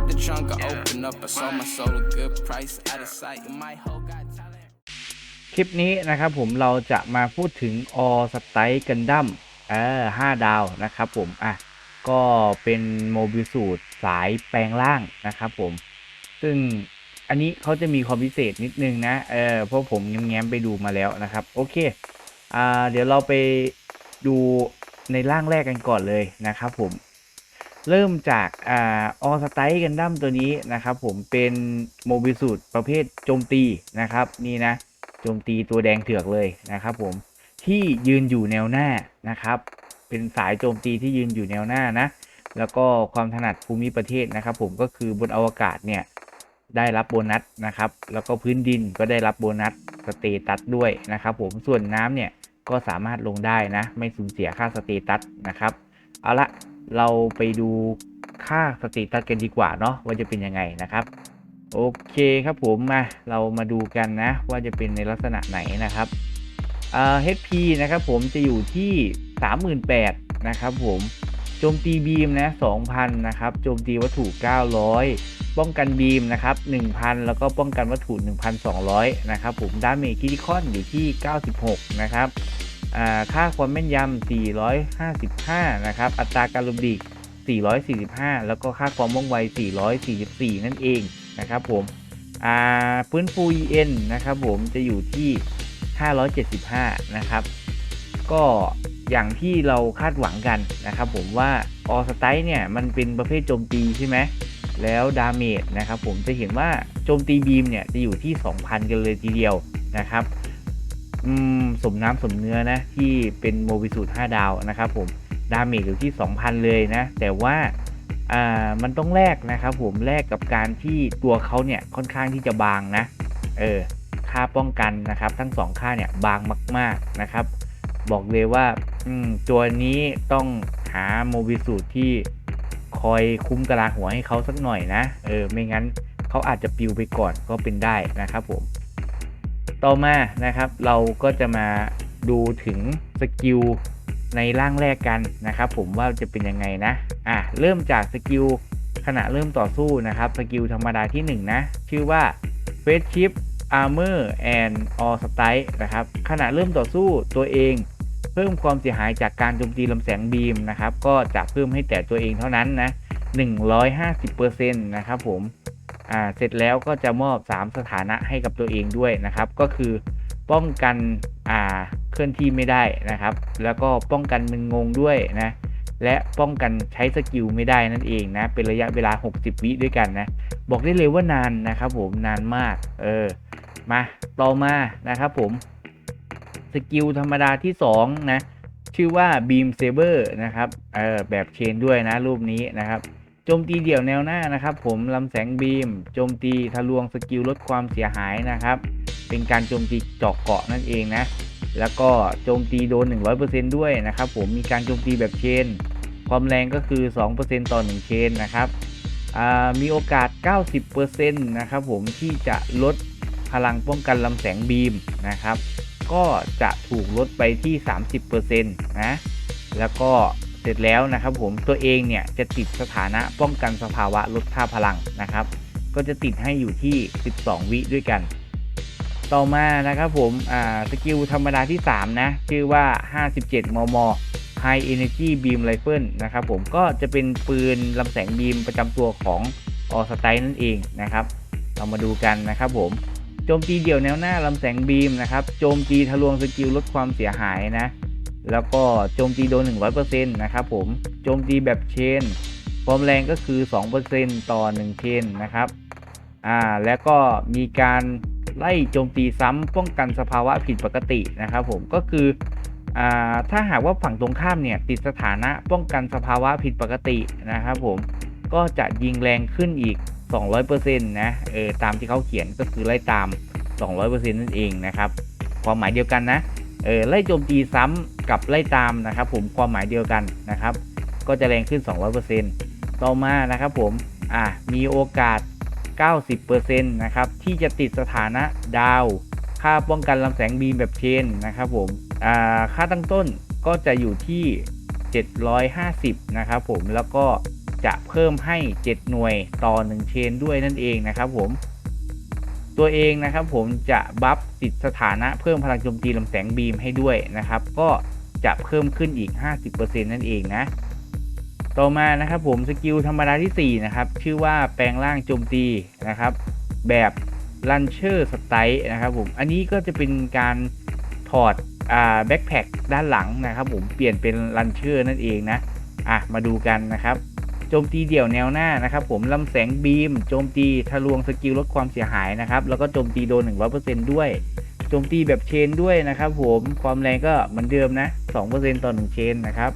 Pop the trunk, I open up. I sold my soul a good price, out of sight. And my hoe got talent. คลิปนี้นะครับผมเราจะมาพูดถึงออสไตกันดั้มเออห้าดาวนะครับผมอะก็เป็นโมบิสูตรสายแปลงร่างนะครับผม ซึ่งอันนี้เขาจะมีความพิเศษนิดนึงนะเออเพราะผมแง้มๆไปดูมาแล้วนะครับ โอเคอ่าเดี๋ยวเราไปดูในร่างแรกกันก่อนเลยนะครับผม เริ่มจากอ่าออสไตกันดั้มตัวนี้นะครับ ผมเป็นโมบิสูตรประเภทโจมตีนะครับ นี่นะโจมตีตัวแดงเถือกเลยนะครับ ผมที่ยืนอยู่แนวหน้านะครับ เป็นสายโจมตีที่ยืนอยู่แนวหน้านะ แล้วก็ความถนัดภูมิประเทศนะครับ ผมก็คือบนอวกาศเนี่ยได้รับโบนัสนะครับ แล้วก็พื้นดินก็ได้รับโบนัสสเตตัสด้วยนะครับ ผมส่วนน้ำเนี่ยก็สามารถลงได้นะ ไม่สูญเสียค่าสเตตัสนะครับ เอาละ เราไปดูค่าสเตตัสกันดีกว่าเนาะว่าจะเป็นยังไงนะครับ โอเคครับผมมาเรามาดูกันนะ ว่าจะเป็นในลักษณะไหนนะครับอ่า HP นะครับผมจะอยู่ที่ 38,000นะครับผมโจมตีบีมนะ2,000นะครับโจมตีวัตถุ 900 ป้องกันบีมนะครับ1,000 แล้วก็ป้องกันวัตถุ 1,200 นะครับผมดาเมจคิติคอนอยู่ที่ 96 นะครับ ค่าความแม่นยำ 455 นะครับ อัตราการลมดีก445 แล้วก็ค่าความว่องไว 444 นั่นเองนะครับผมอ่าฟื้นฟู EN นะครับผมจะอยู่ที่ 575 นะครับ ก็อย่างที่เราคาดหวังกันนะครับผมว่าออสไตเนี่ย มันเป็นประเภทโจมตีใช่ไหมแล้วดาเมจนะครับผมจะเห็นว่าโจมตีบีมเนี่ย จะอยู่ที่ 2,000 กันเลยทีเดียวนะครับ สมน้ำสมเนื้อนะ ที่เป็นโมบิสูตร5ดาวนะครับผมดาเมจอยู่ที่ 2,000 เลยนะ แต่ว่าอ่ามันต้องแลกนะครับผมแลกกับการที่ตัวเขาเนี่ยค่อนข้างที่จะบางนะเออค่าป้องกันนะครับ ทั้งสองค่าเนี่ยบางมาก ๆนะครับ บอกเลยว่าอืมตัวนี้ต้องหาโมบิสูตรที่คอยคุ้มกระลาหัวให้เขาสักหน่อยนะเออไม่งั้นเขาอาจจะปิวไปก่อนก็เป็นได้นะครับผม ต่อมานะครับ เราก็จะมาดูถึงสกิลในร่างแรกกันนะครับ ผมว่าจะเป็นยังไงนะอะเริ่มจากสกิลขณะเริ่มต่อสู้นะครับสกิลธรรมดาที่ 1 นะ ชื่อว่า f a c e Shift Armor and All Strike นะครับ ขณะเริ่มต่อสู้ตัวเอง เพิ่มความเสียหายจากการโจมตีลำแสงบีมนะครับ ก็จะเพิ่มให้แต่ตัวเองเท่านั้นนะ 150%นะครับผม อ่าเสร็จแล้วก็จะมอบ 3 สถานะให้กับตัวเองด้วยนะครับ ก็คือป้องกันอ่าเคลื่อนที่ไม่ได้นะครับ แล้วก็ป้องกันมึนงงด้วยนะและป้องกันใช้สกิลไม่ได้นั่นเองนะ เป็นระยะเวลา 60 วิด้วยกันนะ บอกได้เลยว่านานนะครับผมนานมาก เออ มาต่อมานะครับผม สกิลธรรมดาที่ 2 นะ ชื่อว่า Beam Saber นะครับ เออแบบเชนด้วยนะรูปนี้นะครับ จมตีเดี่ยวแนวหน้านะครับ ผมลำแสงบีม โจมตีทะลวงสกิลลดความเสียหายนะครับ เป็นการโจมตีเจาะเกาะนั่นเองนะ แล้วก็โจมตีโดน 100%ด้วยนะครับ ผมมีการโจมตีแบบเชน ความแรงก็คือ 2%ต่อ 1 เชนนะครับมีโอกาส 90%นะครับผมที่จะลดพลังป้องกันลำแสงบีมนะครับ ก็จะถูกลดไปที่ 30%นะ แล้วก็ เสร็จแล้วนะครับผมตัวเองเนี่ยจะติดสถานะป้องกันสภาวะลดค่าพลังนะครับ ก็จะติดให้อยู่ที่ 12 วิด้วยกัน ต่อมานะครับผมสกิลธรรมดาที่ 3 นะ ชื่อว่า 57 มม High Energy Beam Rifle นะครับผมก็จะเป็นปืนลำแสงบีมประจำตัวของออสไตนั่นเองนะครับ เรามาดูกันนะครับผมโจมตีเดี่ยวแนวหน้าลำแสงบีมนะครับโจมตีทะลวงสกิลลดความเสียหายนะ แล้วก็โจมตีโดน 100%นะครับผม โจมตีแบบเชน ความแรงก็คือ 2%ต่อ 1 เชนนะครับ อ่า แล้วก็มีการไล่โจมตีซ้ำป้องกันสภาวะผิดปกตินะครับผม ก็คือ อ่า ถ้าหากว่าฝั่งตรงข้ามเนี่ยติดสถานะป้องกันสภาวะผิดปกตินะครับผม ก็จะยิงแรงขึ้นอีก 200%นะ เออ ตามที่เขาเขียนก็คือไล่ตาม 200%นั่นเองนะครับ ความหมายเดียวกันนะ เออไล่โจมตีซ้ำกับไล่ตามนะครับผมความหมายเดียวกันนะครับ ก็จะแรงขึ้น 200%ต่อมานะครับผมอะมีโอกาส 90%นะครับที่จะติดสถานะดาว ค่าป้องกันลำแสงบีมแบบเชนนะครับผมอ่าค่าตั้งต้นก็จะอยู่ที่ 750 นะครับผมแล้วก็จะเพิ่มให้ 7 หน่วยต่อ 1 เชนด้วยนั่นเองนะครับผม ตัวเองนะครับผมจะบัฟติดสถานะเพิ่มพลังโจมตีลำแสงบีมให้ด้วยนะครับ ก็จะเพิ่มขึ้นอีก 50%นั่นเองนะ ต่อมานะครับผมสกิลธรรมดาที่ 4 นะครับ ชื่อว่าแปลงร่างโจมตีนะครับ แบบลันเชอร์สไตล์นะครับผมอันนี้ก็จะเป็นการถอดอ่าแบ็คแพคด้านหลังนะครับผมเปลี่ยนเป็นลันเชอร์นั่นเองนะ อะ มาดูกันนะครับ โจมตีเดี่ยวแนวหน้านะครับผมลำแสงบีม โจมตีทะลวงสกิลลดความเสียหายนะครับแล้วก็โจมตีโดน 100%ด้วยโจมตีแบบเชนด้วยนะครับผมความแรงก็เหมือนเดิมนะ 2%ต่อ 1 เชนนะครับ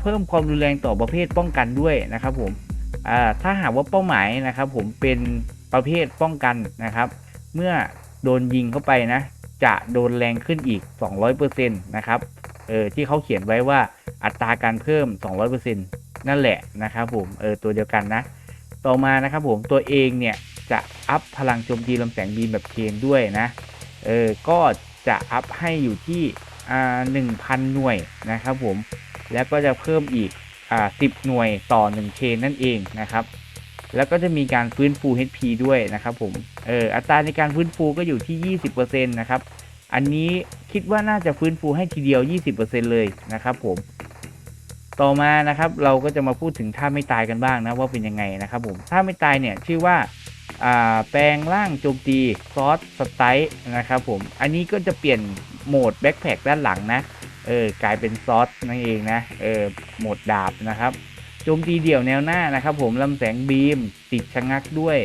เพิ่มความรุนแรงต่อประเภทป้องกันด้วยนะครับผมถ้าหากว่าเป้าหมายนะครับ ผมเป็นประเภทป้องกันนะครับ เมื่อโดนยิงเข้าไปนะ จะโดนแรงขึ้นอีก 200%นะครับเออที่เขาเขียนไว้ว่าอัตราการเพิ่ม 200% นั่นแหละนะครับผมเออตัวเดียวกันนะ ต่อมานะครับผมตัวเองเนี่ยจะอัพพลังโจมตีลำแสงบีมแบบเคนด้วยนะเออก็จะอัพให้อยู่ที่อ่า1,000หน่วยนะครับผมแล้วก็จะเพิ่มอีกอ่า10หน่วยต่อ1เคนนั่นเองนะครับแล้วก็จะมีการฟื้นฟู HP ด้วยนะครับผม เอออัตราในการฟื้นฟูก็อยู่ที่ 20%นะครับ อันนี้คิดว่าน่าจะฟื้นฟูให้ทีเดียว 20%เลยนะครับผม ต่อมานะครับเราก็จะมาพูดถึงท่าไม่ตายกันบ้างนะว่าเป็นยังไงนะครับผมท่าไม่ตายเนี่ยชื่อว่าแปลงร่างโจมตีซอสสไตล์นะครับผมอันนี้ก็จะเปลี่ยนโหมดแบ็คแพคด้านหลังนะเออกลายเป็นซอสนั่นเองนะเออโหมดดาบนะครับโจมตีเดี่ยวแนวหน้านะครับ ผมลำแสงบีมติดชะงักด้วย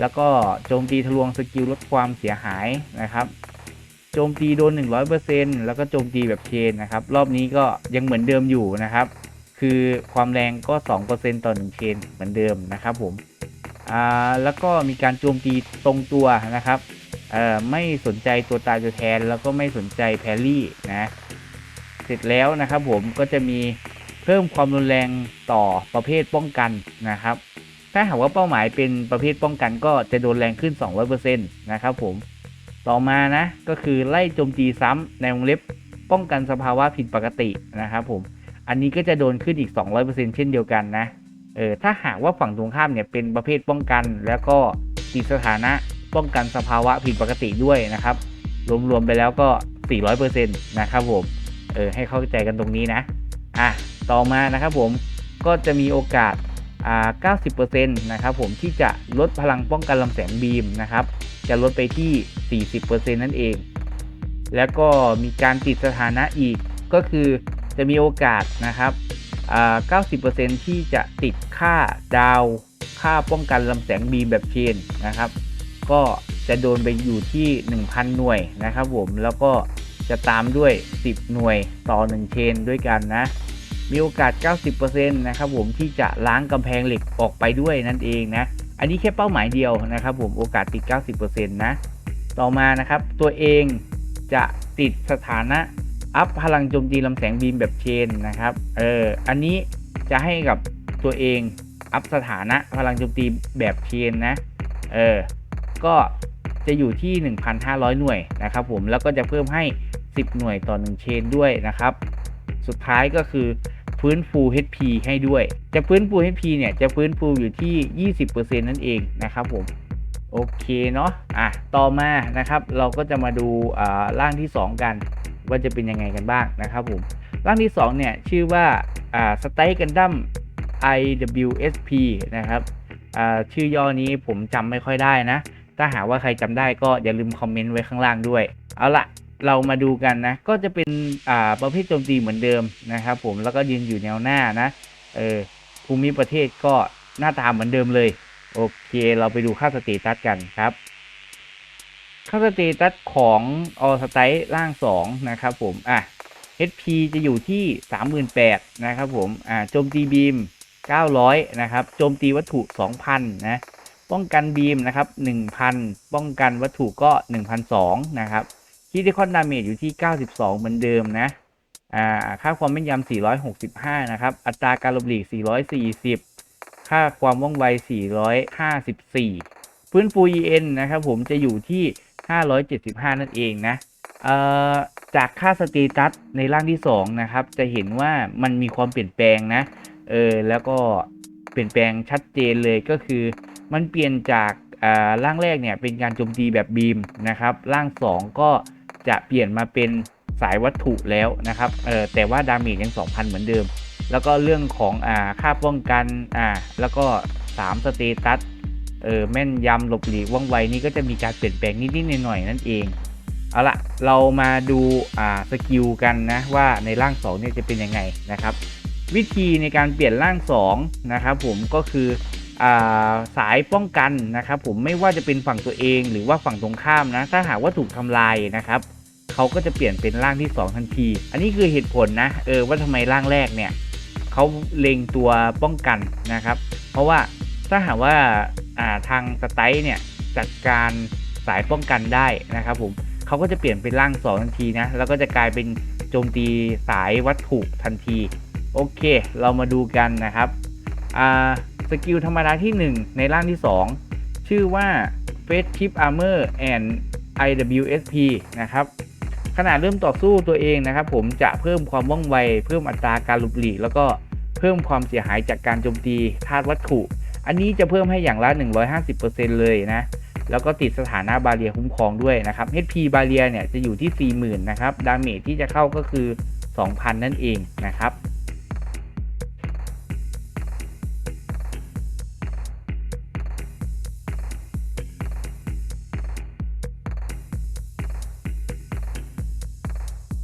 แล้วก็โจมตีทะลวงสกิลลดความเสียหายนะครับโจมตีโดน 100%แล้วก็โจมตีแบบเชนนะครับ รอบนี้ก็ยังเหมือนเดิมอยู่นะครับ คือความแรงก็ 2%ต่อ1เชนเหมือนเดิมนะครับผมอ่าแล้วก็มีการโจมตีตรงตัวนะครับเอ่อไม่สนใจตัวตายตัวแทนแล้วก็ไม่สนใจแพรรี่นะเสร็จแล้วนะครับผมก็จะมีเพิ่มความรุนแรงต่อประเภทป้องกันนะครับ ถ้าหากว่าเป้าหมายเป็นประเภทป้องกันก็จะโดนแรงขึ้น 200%นะครับผมต่อมานะก็คือไล่โจมตีซ้ำในวงเล็บป้องกันสภาวะผิดปกตินะครับผม อันนี้ก็จะโดนขึ้นอีก 200%เช่นเดียวกันนะ เออ ถ้าหากว่าฝั่งตรงข้ามเนี่ยเป็นประเภทป้องกัน แล้วก็ติดสถานะป้องกันสภาวะผิดปกติด้วยนะครับ รวมๆไปแล้วก็ 400%นะครับผม เออ ให้เข้าใจกันตรงนี้นะ อะ ต่อมานะครับผม ก็จะมีโอกาส อ่า 90%นะครับผมที่จะลดพลังป้องกันลำแสงบีมนะครับ จะลดไปที่ 40%นั่นเอง แล้วก็มีการติดสถานะอีกก็คือ จะมีโอกาสนะครับ90%ที่จะติดค่าดาว ค่าป้องกันลำแสงบีแบบเชนนะครับ ก็จะโดนไปอยู่ที่ 1,000 หน่วยนะครับผม แล้วก็จะตามด้วย 10 หน่วยต่อ 1 เชนด้วยกันนะ มีโอกาส 90%นะครับผมที่จะล้างกำแพงเหล็กออกไปด้วยนั่นเองนะ อันนี้แค่เป้าหมายเดียวนะครับผม โอกาสติด 90%นะ ต่อมานะครับ ตัวเองจะติดสถานะ อัพพลังโจมตีลำแสงบีมแบบเชนนะครับ เออ อันนี้จะให้กับตัวเองอัพสถานะพลังโจมตีแบบเชนนะ เออ ก็จะอยู่ที่ 1,500 หน่วยนะครับผม แล้วก็จะเพิ่มให้ 10 หน่วยต่อ 1 เชนด้วยนะครับ สุดท้ายก็คือฟื้นฟู HP ให้ด้วย จะฟื้นฟู HP เนี่ย จะฟื้นฟูอยู่ที่ 20%นั่นเองนะครับผม โอเคเนาะ อะ ต่อมานะครับ เราก็จะมาดูอ่าร่างที่ 2 กัน ว่าจะเป็นยังไงกันบ้างนะครับผมร่างที่2เนี่ยชื่อว่าอ่าสไตล์กันดั้ม IWSP นะครับชื่อย่อนี้ผมจำไม่ค่อยได้นะ ถ้าหากว่าใครจำได้ก็อย่าลืมคอมเมนต์ไว้ข้างล่างด้วย เอาละเรามาดูกันนะ ก็จะเป็นประเภทโจมตีเหมือนเดิมนะครับผมแล้วก็ยืนอยู่แนวหน้านะเออภูมิประเทศก็หน้าตาเหมือนเดิมเลย โอเค เราไปดูค่าสเตตัสกันครับ ค่าสเตตัสของออสไตล่าง 2 นะครับผม อะ HP จะอยู่ที่ 38,000นะครับผม อ่า โจมตีบีม 900 นะครับ โจมตีวัตถุ 2,000 นะ ป้องกันบีมนะครับ 1,000 ป้องกันวัตถุก็ 1,200 นะครับคิดคอนดาเมจอยู่ที่ 92 เหมือนเดิมนะ อ่า ค่าความแม่นยำ 465 นะครับ อัตราการลบหลีก 440 ค่าความว่องไว 454 ฟื้นฟู EN นะครับผมจะอยู่ที่ 575 นั่นเองนะเอ่อจากค่าสเตตัสในร่างที่ 2 นะครับ จะเห็นว่ามันมีความเปลี่ยนแปลงนะ เออ แล้วก็เปลี่ยนแปลงชัดเจนเลยก็คือ มันเปลี่ยนจากอ่ร่างแรกเนี่ยเป็นการโจมตีแบบบีมนะครับ ร่าง 2 ก็จะเปลี่ยนมาเป็นสายวัตถุแล้วนะครับ เออแต่ว่าดาเมจยัง 2,000 เหมือนเดิม แล้วก็เรื่องของอ่าค่าป้องกันอ่าแล้วก็3สเตตัส เออแม่นยำหลบหลีกว่องไวนี่ก็จะมีการเปลี่ยนแปลงนิดๆหน่อยๆนั่นเองเอาละเรามาดูอ่าสกิลกันนะว่าในร่าง2เนี่ยจะเป็นยังไงนะครับ วิธีในการเปลี่ยนร่าง2นะครับผมก็คืออ่าสายป้องกันนะครับผมไม่ว่าจะเป็นฝั่งตัวเองหรือว่าฝั่งตรงข้ามนะถ้าหากว่าถูกทำลายนะครับเขาก็จะเปลี่ยนเป็นร่างที่ 2 ทันที อันนี้คือเหตุผลนะเออว่าทำไมร่างแรกเนี่ยเขาเล็งตัวป้องกันนะครับ เพราะว่า ถ้าหากว่าาทางสไตล์เนี่ยจัดการสายป้องกันได้นะครับผมเขาก็จะเปลี่ยนเป็นร่าง2ทันทีนะแล้วก็จะกลายเป็นโจมตีสายวัตถุทันที โอเค เรามาดูกันนะครับสกิลธรรมดาที่ 1 ในร่างที่ 2 ชื่อว่า f a c e Tip Armor and IWSP นะครับขณะเริ่มต่อสู้ตัวเองนะครับผมจะเพิ่มความว่องไว เพิ่มอัตราการหลบหลีก แล้วก็เพิ่มความเสียหายจากการโจมตีธาตุวัตถุ อันนี้จะเพิ่มให้อย่างละ 150%เลยนะ แล้วก็ติดสถานะบาเรียคุ้มครองด้วยนะครับ HP บาเรียเนี่ยจะอยู่ที่ 40,000นะครับ ดาเมจที่จะเข้าก็คือ 2,000 นั่นเองนะครับ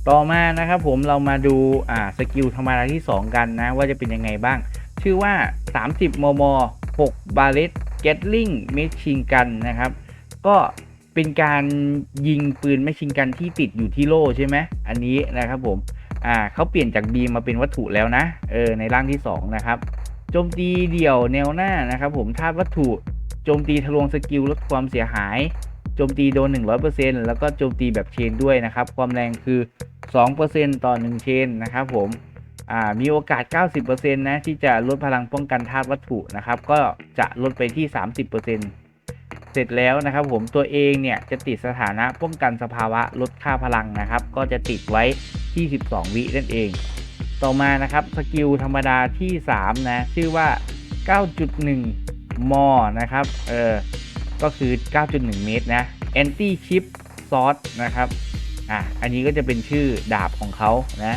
ต่อมานะครับผมเรามาดูอ่าสกิลธรรมดาที่ 2 กันนะ ว่าจะเป็นยังไงบ้าง ชื่อว่า 30 มม 6 บาเลตเกตลิงเมชิงกันนะครับ ก็เป็นการยิงปืนไม่ชิงกันที่ติดอยู่ที่โล่ใช่ไหมอันนี้นะครับผมอ่าเขาเปลี่ยนจากบีมาเป็นวัตถุแล้วนะเออในร่างที่ 2 นะครับโจมตีเดี่ยวแนวหน้านะครับผมธาตุวัตถุโจมตีทะลวงสกิลลดความเสียหายโจมตีโดน 100%แล้วก็โจมตีแบบเชนด้วยนะครับ ความแรงคือ 2%ต่อ 1 เชนนะครับผม มีโอกาส 90%นะที่จะลดพลังป้องกันธาตุวัตถุนะครับ ก็จะลดไปที่ 30%เสร็จแล้วนะครับผมตัวเองเนี่ยจะติดสถานะป้องกันสภาวะลดค่าพลังนะครับ ก็จะติดไว้ที่ 12 วินั่นเอง ต่อมานะครับสกิลธรรมดาที่ 3 นะ ชื่อว่า 9.1มนะครับเออก็คือ 9.1 เมตรนะ anti chip sword นะครับอะอันนี้ก็จะเป็นชื่อดาบของเขานะ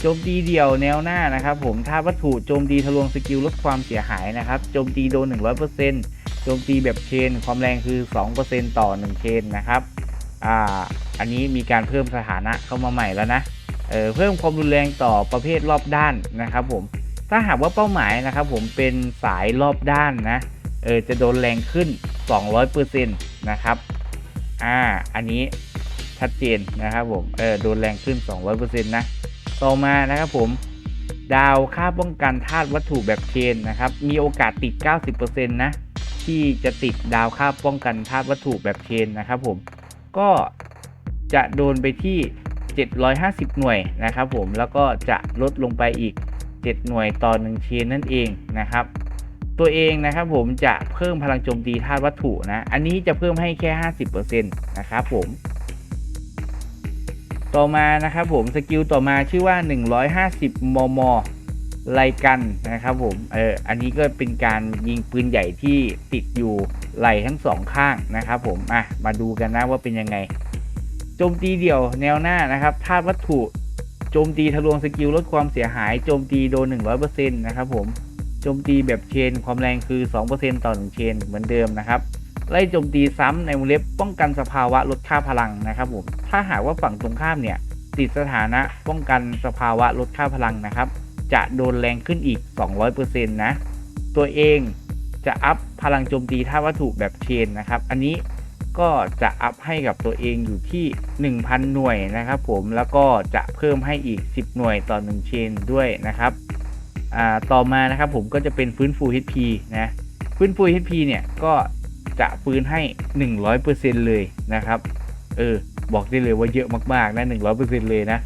โจมตีเดี่ยวแนวหน้านะครับผมถ้าวัตถุโจมตีทะลวงสกิลลดความเสียหายนะครับโจมตีโดน 100%โจมตีแบบเชน ความแรงคือ 2%ต่อ 1 เชนนะครับอ่าอันนี้มีการเพิ่มสถานะเข้ามาใหม่แล้วนะเออเพิ่มความรุนแรงต่อประเภทรอบด้านนะครับผมถ้าหากว่าเป้าหมายนะครับผมเป็นสายรอบด้านนะเออจะโดนแรงขึ้น 200%นะครับอ่าอันนี้ชัดเจนนะครับผมเออโดนแรงขึ้น 200%นะ ต่อมานะครับผมดาวค่าป้องกันธาตุวัตถุแบบเชนนะครับ มีโอกาสติด 90%นะที่จะติดดาวค่าป้องกันธาตุวัตถุแบบเชนนะครับผมก็จะโดนไปที่ 750 หน่วยนะครับผมแล้วก็จะลดลงไปอีก 7 หน่วยต่อ1เชนนั่นเองนะครับ ตัวเองนะครับผมจะเพิ่มพลังโจมตีธาตุวัตถุนะ อันนี้จะเพิ่มให้แค่ 50%นะครับผม ต่อมานะครับผมสกิลต่อมาชื่อว่า 150 มมไลกันนะครับผม เออ อันนี้ก็เป็นการยิงปืนใหญ่ที่ติดอยู่ไหลทั้งสองข้างนะครับผม อะ มาดูกันนะว่าเป็นยังไง โจมตีเดี่ยวแนวหน้านะครับธาตุวัตถุ โจมตีทะลวงสกิลลดความเสียหาย โจมตีโดน 100%นะครับผม โจมตีแบบเชน ความแรงคือ 2%ต่อ1เชนเหมือนเดิมนะครับ ไล่โจมตีซ้ำในวงเล็บป้องกันสภาวะลดค่าพลังนะครับผมถ้าหากว่าฝั่งตรงข้ามเนี่ยติดสถานะป้องกันสภาวะลดค่าพลังนะครับ จะโดนแรงขึ้นอีก 200%นะตัวเองจะอัพพลังโจมตีท่าวัตถุแบบเชนนะครับ อันนี้ก็จะอัพให้กับตัวเองอยู่ที่ 1,000 หน่วยนะครับผมแล้วก็จะเพิ่มให้อีก 10 หน่วยต่อ 1 เชนด้วยนะครับต่อมานะครับผมก็จะเป็นฟื้นฟู HP นะฟื้นฟู HP เนี่ยก็ จะฟื้นให้ 100%เลยนะครับ เออ บอกได้เลยว่าเยอะมากๆนะ100%เลยนะ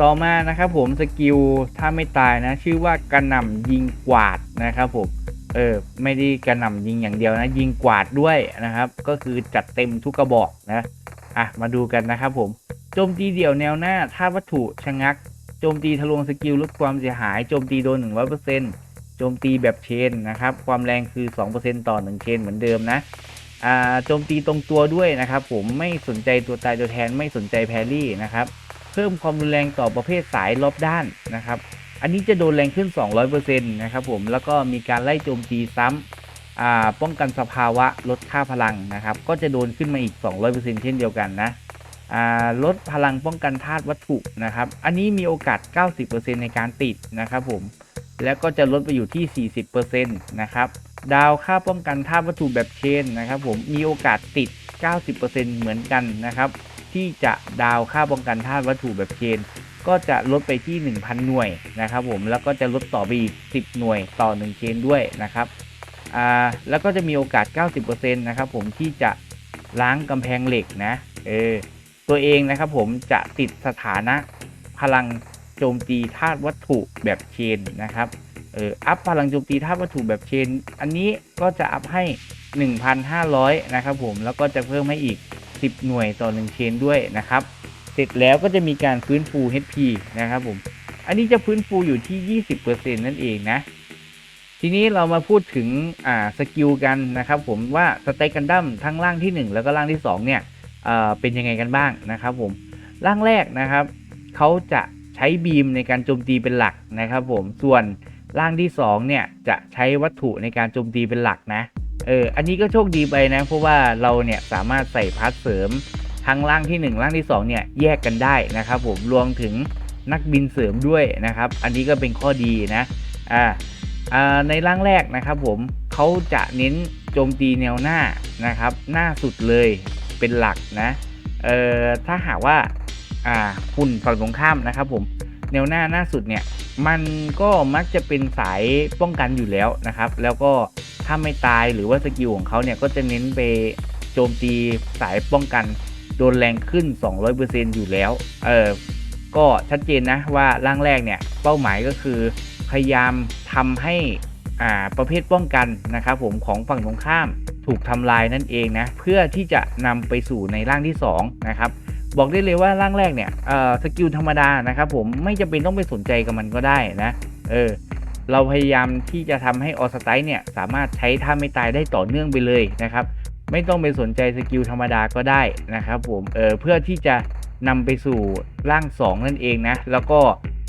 ต่อมานะครับผมสกิลถ้าไม่ตายนะ ชื่อว่ากระหน่ำยิงกวาดนะครับผมเออไม่ได้กระหน่ำยิงอย่างเดียวนะ ยิงกวาดด้วยนะครับ ก็คือจัดเต็มทุกกระบอกนะอะมาดูกันนะครับผมโจมตีเดี่ยวแนวหน้าถ้าวัตถุชะงักโจจมตีทะลวงสกิลลดความเสียหายโจมตีโดน 100% โจมตีแบบเชนนะครับ ความแรงคือ 2%ต่อ 1 เชนเหมือนเดิมนะโจมตีตรงตัวด้วยนะครับ ผมไม่สนใจตัวตายตัวแทนไม่สนใจแพรี่นะครับ เพิ่มความรุนแรงต่อประเภทสายรอบด้านนะครับ อันนี้จะโดนแรงขึ้น 200%นะครับผมแล้วก็มีการไล่โจมตีซ้ำอ่าป้องกันสภาวะลดค่าพลังนะครับ ก็จะโดนขึ้นมาอีก 200%เช่นเดียวกันนะลดพลังป้องกันธาตุวัตถุนะครับ อันนี้มีโอกาส 90%ในการติดนะครับผม แล้วก็จะลดไปอยู่ที่ 40%นะครับดาวค่าป้องกันธาตุวัตถุแบบเชนนะครับ ผมมีโอกาสติด 90%เหมือนกันนะครับ ที่จะดาวค่าป้องกันธาตุวัตถุแบบเชน ก็จะลดไปที่ 1,000 หน่วยนะครับ ผมแล้วก็จะลดต่อไปอีก 10 หน่วยต่อ 1 เชนด้วยนะครับอ่าแล้วก็จะมีโอกาส 90%นะครับผมที่จะล้างกำแพงเหล็กนะเออตัวเองนะครับผมจะติดสถานะพลัง โจมตีธาตุวัตถุแบบเชนนะครับเอออัพพลังโจมตีธาตุวัตถุแบบเชน อันนี้ก็จะอัพให้ 1,500 นะครับผมแล้วก็จะเพิ่มให้อีก 10 หน่วยต่อ 1 เชนด้วยนะครับ เสร็จแล้วก็จะมีการฟื้นฟู HP นะครับผม อันนี้จะฟื้นฟูอยู่ที่ 20%นั่นเองนะ ทีนี้เรามาพูดถึงอ่าสกิลกันนะครับผมว่าสเต็กกันดั้มทั้งร่างที่ 1 แล้วก็ร่างที่ 2 เนี่ยเอ่อเป็นยังไงกันบ้างนะครับผมร่างแรกนะครับเขาจะ ใช้บีมในการโจมตีเป็นหลักนะครับผมส่วนร่างที่2เนี่ยจะใช้วัตถุในการโจมตีเป็นหลักนะเอออันนี้ก็โชคดีไปนะ เพราะว่าเราเนี่ยสามารถใส่พาร์ทเสริมทั้งร่างที่ 1 ร่างที่ 2 เนี่ยแยกกันได้นะครับผมรวมถึงนักบินเสริมด้วยนะครับ อันนี้ก็เป็นข้อดีนะอ่าอ่าในร่างแรกนะครับผมเขาจะเน้นโจมตีแนวหน้านะครับ หน้าสุดเลยเป็นหลักนะเอ่อถ้าหากว่า อ่าหุ่นฝั่งตรงข้ามนะครับผมแนวหน้าหน้าสุดเนี่ยมันก็มักจะเป็นสายป้องกันอยู่แล้วนะครับ แล้วก็ถ้าไม่ตายหรือว่าสกิลของเขาเนี่ยก็จะเน้นไปโจมตีสายป้องกันโดนแรงขึ้น 200%อยู่แล้ว เออก็ชัดเจนนะว่าร่างแรกเนี่ยเป้าหมายก็คือพยายามทำให้อ่าประเภทป้องกันนะครับผมของฝั่งตรงข้ามถูกทำลายนั่นเองนะเพื่อที่จะนำไปสู่ในร่างที่2นะครับ บอกได้เลยว่าร่างแรกเนี่ยสกิลธรรมดานะครับผมไม่จำเป็นต้องไปสนใจกับมันก็ได้นะ เออ เราพยายามที่จะทำให้ออสไตเนี่ยสามารถใช้ท่าไม่ตายได้ต่อเนื่องไปเลยนะครับ ไม่ต้องไปสนใจสกิลธรรมดาก็ได้นะครับผม เออเพื่อที่จะนำไปสู่ร่าง 2 นั่นเองนะ แล้วก็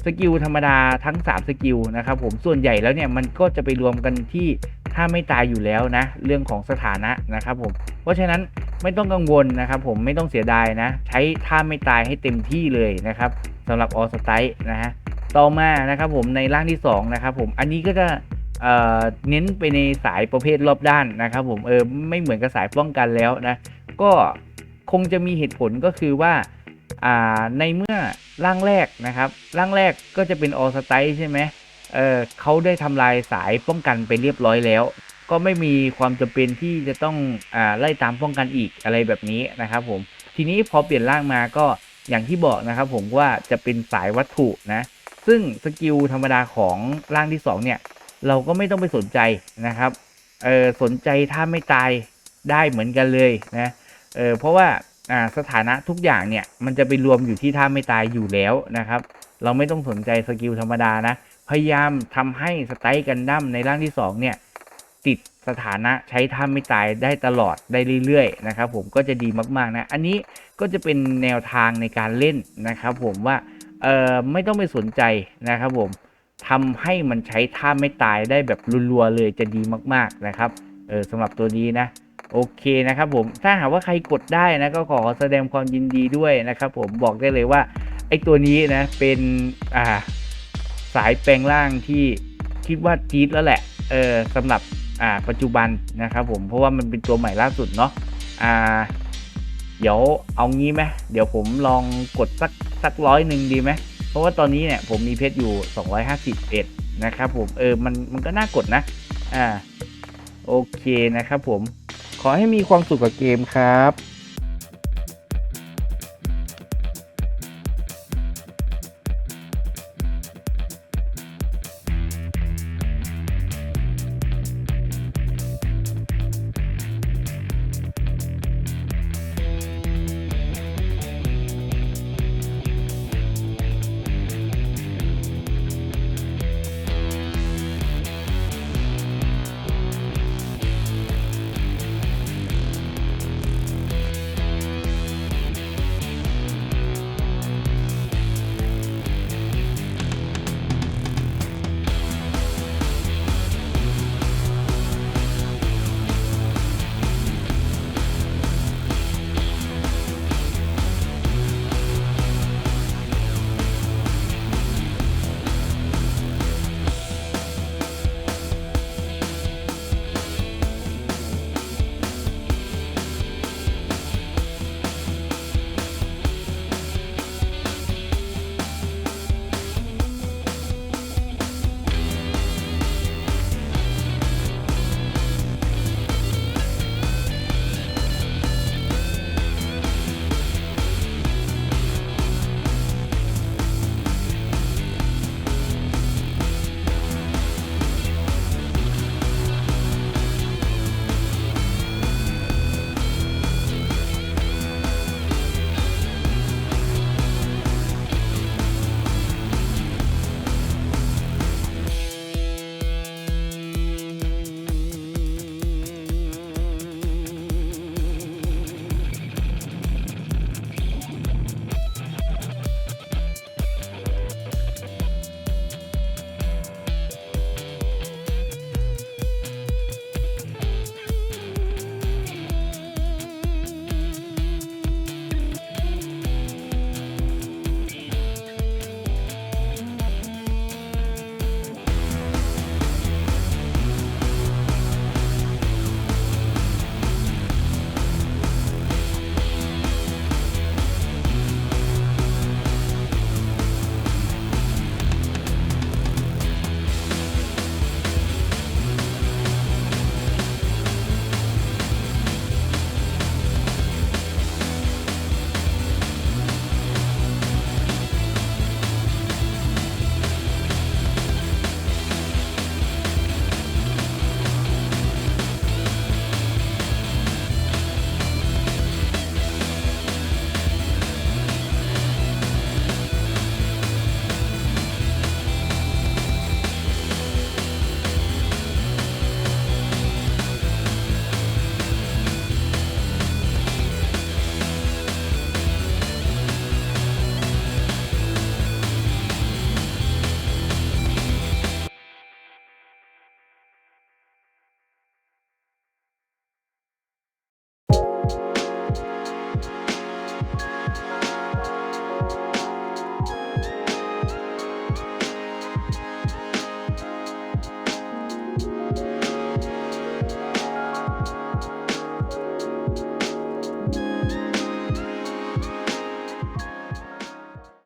สกิลธรรมดาทั้ง 3 สกิลนะครับผมส่วนใหญ่แล้วเนี่ยมันก็จะไปรวมกันที่ถ้าไม่ตายอยู่แล้วนะ เรื่องของสถานะนะครับผมเพราะฉะนั้นไม่ต้องกังวลนะครับผมไม่ต้องเสียดายนะ ใช้ท่าไม่ตายให้เต็มที่เลยนะครับสำหรับออสไตนะฮะต่อมานะครับผมในร่างที่2นะครับผมอันนี้ก็จะเเน้นไปในสายประเภทรอบด้านนะครับผมเออไม่เหมือนกับสายป้องกันแล้วนะก็คงจะมีเหตุผลก็คือว่า ในเมื่อร่างแรกนะครับร่างแรกก็จะเป็นออสไตใช่ไหมเออเขาได้ทำลายสายป้องกันไปเรียบร้อยแล้ว ก็ไม่มีความจำเป็นที่จะต้องอ่าไล่ตามป้องกันอีกอะไรแบบนี้นะครับผมทีนี้พอเปลี่ยนร่างมาก็อย่างที่บอกนะครับผมว่าจะเป็นสายวัตถุนะซึ่งสกิลธรรมดาของร่างที่สองเนี่ยเราก็ไม่ต้องไปสนใจนะครับเออสนใจถ้าไม่ตายได้เหมือนกันเลยนะเออเพราะว่า อ่าสถานะทุกอย่างเนี่ย มันจะไปรวมอยู่ที่ท่าไม่ตายอยู่แล้วนะครับ เราไม่ต้องสนใจสกิลธรรมดานะ พยายามทำให้สไตล์กันดั้มในร่างที่ 2 เนี่ย ติดสถานะใช้ท่าไม่ตายได้ตลอดได้เรื่อยๆนะครับผมก็จะดีมากๆนะ อันนี้ก็จะเป็นแนวทางในการเล่นนะครับ ผมว่าเออไม่ต้องไปสนใจนะครับผมทำให้มันใช้ท่าไม่ตายได้แบบรัวๆเลยจะดีมากๆนะครับเออสำหรับตัวนี้นะ โอเคนะครับผมถ้าหากว่าใครกดได้นะก็ขอแสดงความยินดีด้วยนะครับผมบอกได้เลยว่าไอตัวนี้นะเป็นอ่าสายแปลงร่างที่คิดว่าจี๊ดแล้วแหละเออสำหรับอ่าปัจจุบันนะครับผมเพราะว่ามันเป็นตัวใหม่ล่าสุดเนาะอ่าเดี๋ยวเอางี้ไหมเดี๋ยวผมลองกดสักสักร้อยหนึ่งดีไหมเพราะว่าตอนนี้เนี่ยผมมีเพชรอยู่ 251 นะครับผมเออมันมันก็น่ากดนะอ่าโอเคนะครับผม ขอให้มีความสุขกับเกมครับ